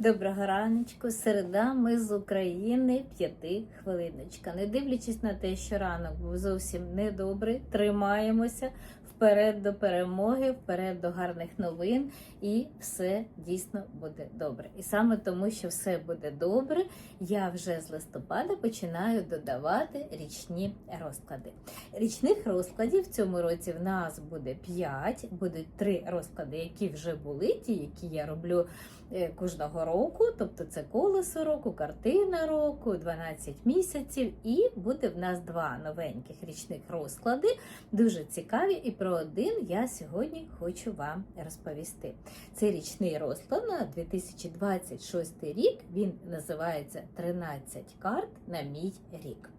Доброго раночку, середа, ми з України, п'яти хвилиночка. Не дивлячись на те, що ранок був зовсім недобрий, тримаємося вперед до перемоги, вперед до гарних новин, і все дійсно буде добре. І саме тому, що все буде добре, я вже з листопада починаю додавати річні розклади. Річних розкладів в цьому році в нас буде 5, будуть три розклади, які вже були, ті, які я роблю е, кожного року, тобто це колесо року, картина року, 12 місяців, і буде в нас два новеньких річних розклади, дуже цікаві. І про один я сьогодні хочу вам розповісти. Це річний розклад на 2026 рік. Він називається 13 карт на мій рік.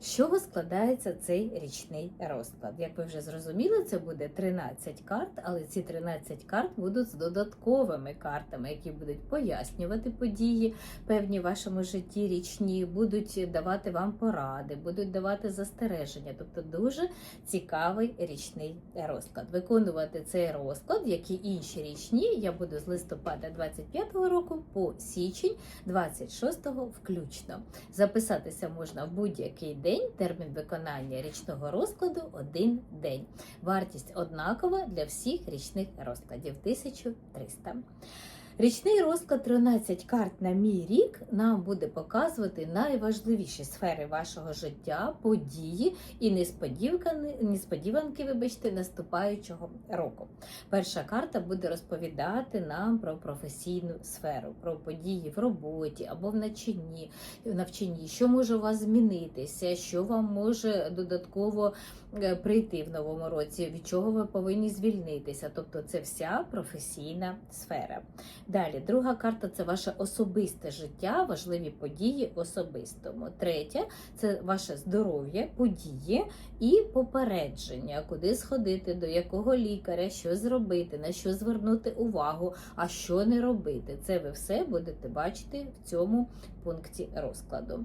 З чого складається цей річний розклад? Як ви вже зрозуміли, це буде 13 карт, але ці 13 карт будуть з додатковими картами, які будуть пояснювати події певні в вашому житті річні, будуть давати вам поради, будуть давати застереження. Тобто дуже цікавий річний розклад. Виконувати цей розклад, як і інші річні, я буду з листопада 25-го року по січень 26-го включно. Записатися можна в будь-який день. Термін виконання річного розкладу один день. Вартість однакова для всіх річних розкладів 1300. Річний розклад 13 карт на мій рік нам буде показувати найважливіші сфери вашого життя, події і несподіванки, несподіванки вибачте, наступаючого року. Перша карта буде розповідати нам про професійну сферу, про події в роботі або в навчанні, навчанні, що може у вас змінитися, що вам може додатково е, прийти в новому році, від чого ви повинні звільнитися. Тобто це вся професійна сфера. Далі, друга карта це ваше особисте життя, важливі події в особистому. Третя це ваше здоров'я, події і попередження, куди сходити, до якого лікаря, що зробити, на що звернути увагу, а що не робити. Це ви все будете бачити в цьому пункті розкладу.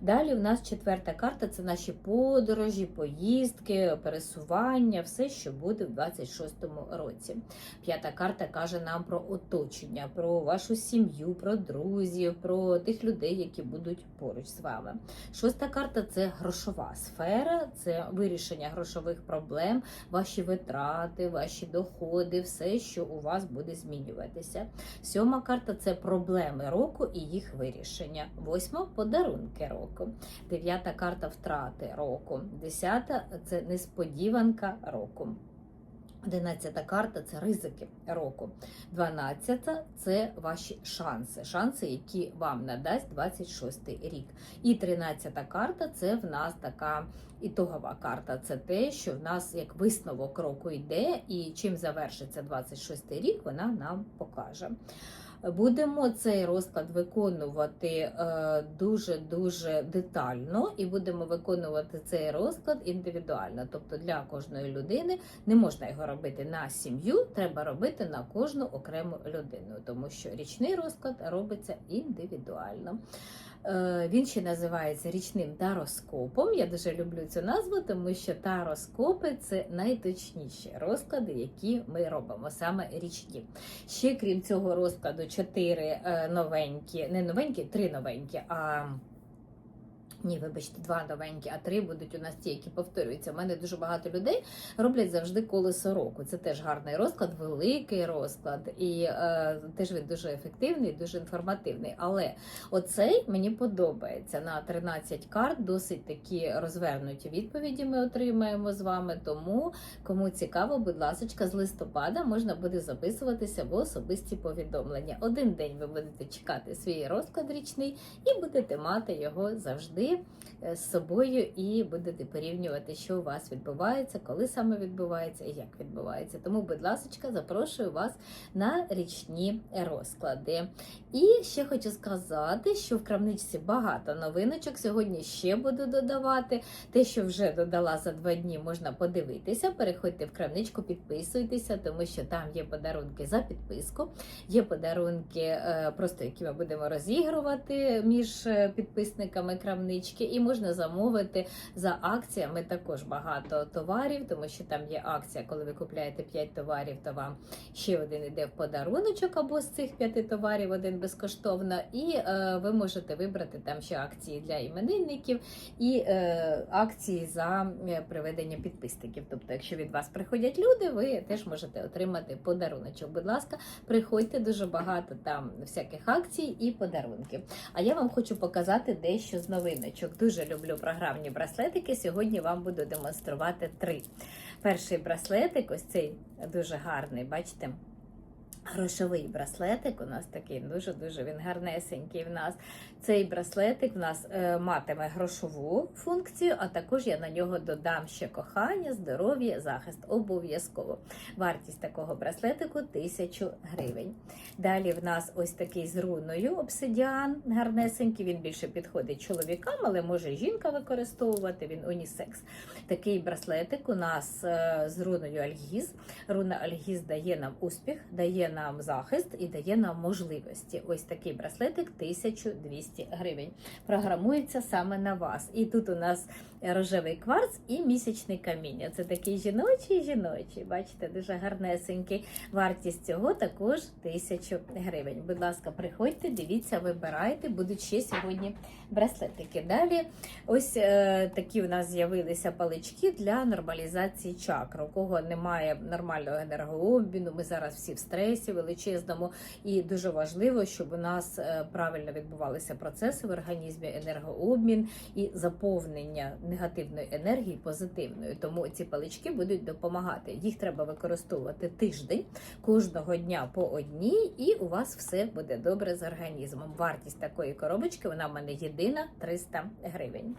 Далі в нас четверта карта це наші подорожі, поїздки, пересування, все, що буде в 26-му році. П'ята карта каже нам про оточення, про вашу сім'ю, про друзів, про тих людей, які будуть поруч з вами. Шоста карта це грошова сфера, це вирішення грошових проблем, ваші витрати, ваші доходи, все, що у вас буде змінюватися. Сьома карта це проблеми року і їх вирішення. Восьма подарунки року. Дев'ята карта втрати року. Десята це несподіванка року. Одинадцята карта це ризики року. Дванадцята це ваші шанси, шанси, які вам надасть 26 рік. І тринадцята карта це в нас така ітогова карта. Це те, що в нас як висновок року йде, і чим завершиться 26 рік, вона нам покаже. Будемо цей розклад виконувати дуже дуже детально, і будемо виконувати цей розклад індивідуально. Тобто для кожної людини не можна його робити на сім'ю, треба робити на кожну окрему людину, тому що річний розклад робиться індивідуально. Е, Він ще називається річним тароскопом. Я дуже люблю цю назву, тому що тароскопи це найточніші розклади, які ми робимо, саме річні. Ще крім цього розкладу, чотири е, новенькі, не новенькі, три новенькі. а ні, вибачте, два новенькі, а три будуть у нас ті, які повторюються. У мене дуже багато людей роблять завжди колесо року. Це теж гарний розклад, великий розклад, і е, теж він дуже ефективний, дуже інформативний. Але оцей мені подобається на 13 карт. Досить такі розвернуті відповіді ми отримаємо з вами. Тому кому цікаво, будь ласка, з листопада можна буде записуватися в особисті повідомлення. Один день ви будете чекати свій розклад річний і будете мати його завжди е, з собою, і будете порівнювати, що у вас відбувається, коли саме відбувається і як відбувається. Тому, будь ласка, запрошую вас на річні розклади. І ще хочу сказати, що в крамничці багато новиночок. Сьогодні ще буду додавати. Те, що вже додала за два дні, можна подивитися. Переходьте в крамничку, підписуйтеся, тому що там є подарунки за підписку, є подарунки, е, просто які ми будемо розігрувати між е, підписниками крамниці. Одинички, і можна замовити за акціями також багато товарів, тому що там є акція, коли ви купуєте 5 товарів, то вам ще один іде в подаруночок або з цих п'яти товарів один безкоштовно. І е, ви можете вибрати там ще акції для іменинників і е, акції за е, приведення підписників. Тобто, якщо від вас приходять люди, ви теж можете отримати подаруночок. Будь ласка, приходьте дуже багато там всяких акцій і подарунків. А я вам хочу показати дещо з новиночок. Дуже люблю програмні браслетики. Сьогодні вам буду демонструвати три. Перший браслетик, ось цей дуже гарний, бачите. Грошовий браслетик у нас такий дуже-дуже він гарнесенький в нас. Цей браслетик в нас е, матиме грошову функцію, а також я на нього додам ще кохання, здоров'я, захист. Обов'язково. Вартість такого браслетику 1000 гривень. Далі в нас ось такий з руною обсидіан, гарнесенький. Він більше підходить чоловікам, але може жінка використовувати. Він унісекс. Такий браслетик у нас е, з руною Альгіз. Руна Альгіз дає нам успіх, дає нам захист і дає нам можливості. Ось такий браслетик 1200 гривень. Програмується саме на вас. І тут у нас рожевий кварц і місячний каміння. Це такий жіночий жіночий. Бачите, дуже гарнесенький. Вартість цього також 1000 гривень. Будь ласка, приходьте, дивіться, вибирайте. Будуть ще сьогодні браслетики. Далі ось е, такі у нас з'явилися палички для нормалізації чакр. У кого немає нормального енергообміну, ми зараз всі в стресі величезному, і дуже важливо, щоб у нас е, правильно відбувалися процеси в організмі, енергообмін і заповнення негативної енергії позитивною. Тому ці палички будуть допомагати. Їх треба використовувати тиждень кожного дня по одній, і у вас все буде добре з організмом. Вартість такої коробочки вона в мене єдина 300 гривень.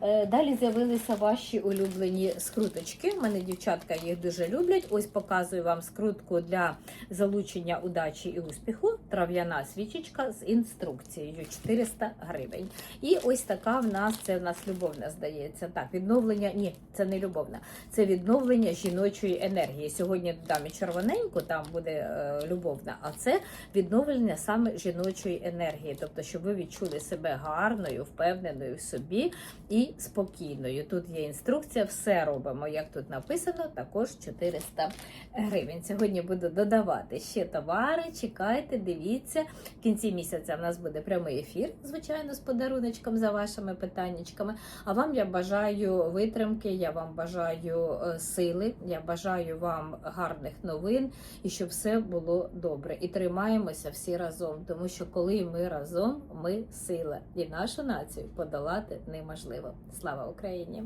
Е, Далі з'явилися ваші улюблені скруточки. У мене дівчатка їх дуже люблять. Ось показую вам скрутку для залучення удачі і успіху. Трав'яна свічечка з інструкцією 400 гривень. І ось така в нас це в нас любовна здається. Так, відновлення. Ні, це не любовна, це відновлення жіночої енергії. Сьогодні додам і червоненьку, там буде е, любовна, а це відновлення саме жіночої енергії. Тобто, щоб ви відчули себе гарною, впевненою в собі і спокійною. Тут є інструкція, все робимо, як тут написано, також 400 гривень. Сьогодні буду додавати ще товари. Чекайте, дивіться. В кінці місяця в нас буде прямий ефір, звичайно, з подаруночком за вашими питаннячками. А вам я бажаю витримки, я вам бажаю е, сили, я бажаю вам гарних новин і щоб все було добре. І тримаємося всі разом, тому що коли ми разом, ми сила, і нашу націю подолати неможливо. Слава Україні!